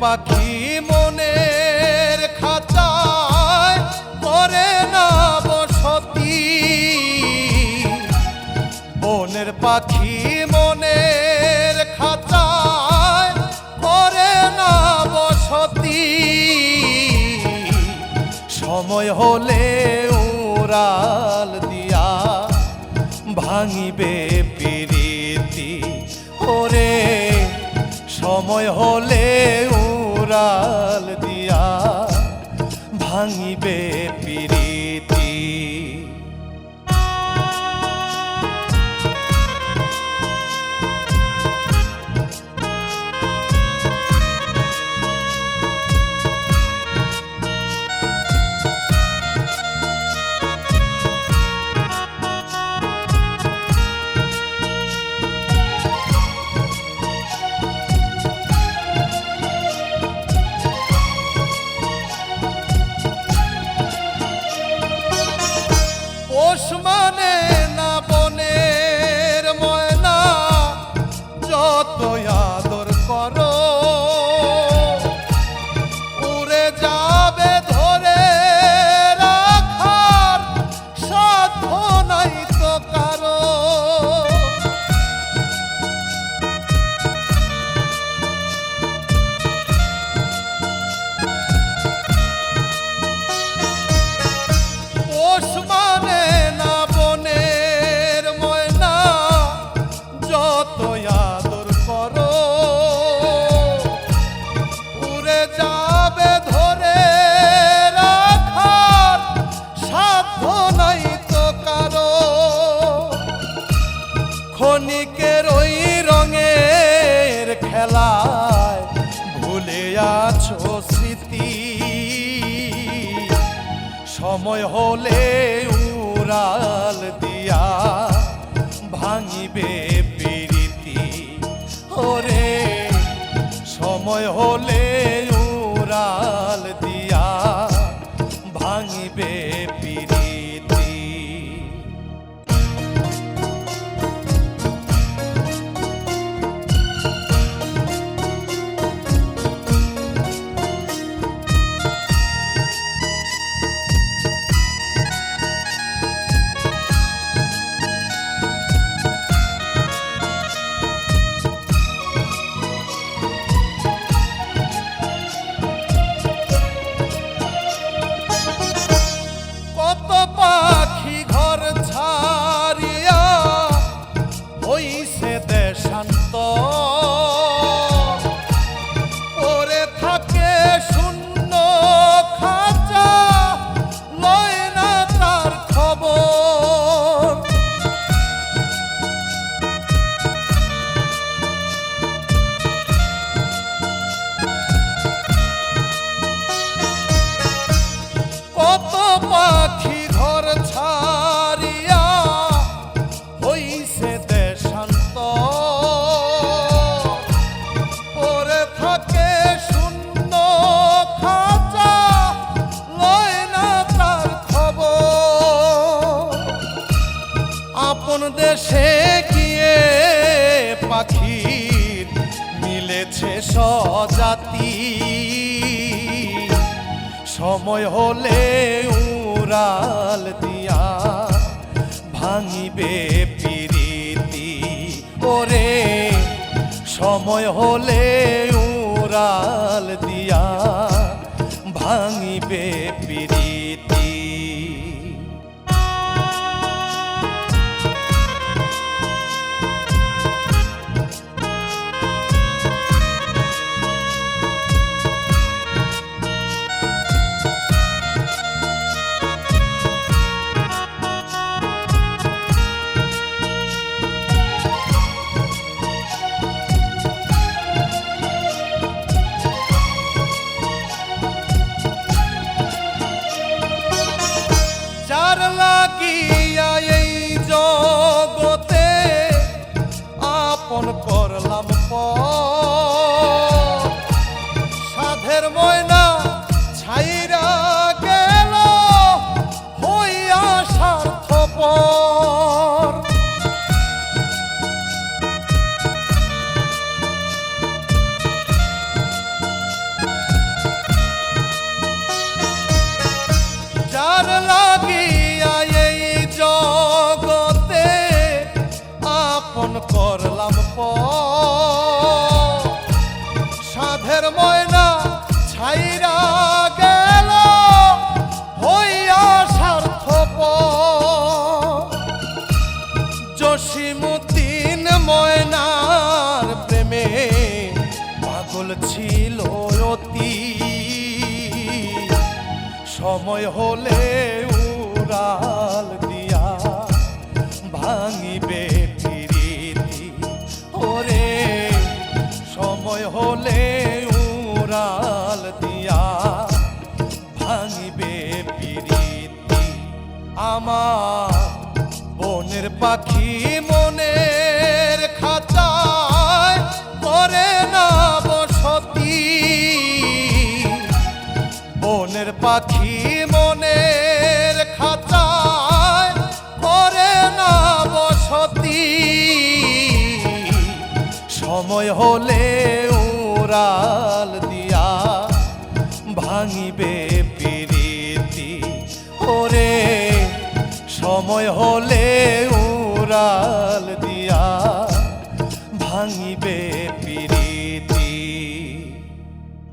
পাখি মনের খাঁচায় করে না বসতি। বনের পাখি মনের খাঁচায় করে না বসতি। সময় হলে উড়াল দিয়া ভাঙিবে পিরিতি। ওরে সময় হলে উড়াল দিয়া ভাঙিবে পিরিতি dog. সময় হলে উড়াল দিয়া ভাঙিবে পিরিতি। ওরে সময় হলে স্বজাতি সময় হলে উড়াল দিয়া ভাঙিবে পিরিতি। ওরে সময় হলে উড়াল দিয়া ভাঙিবে পিরিতি। Hermoina. সময় হলে উড়াল দিয়া ভাঙিবে প্রীতি। ওরে, সময় হলে উড়াল দিয়া ভাঙিবে প্রীতি। আমার বনের পাখি মনের হলে উড়াল দিয়া ভাঙিবে প্রীতি। ওরে সময় হলে উড়াল দিয়া ভাঙিবে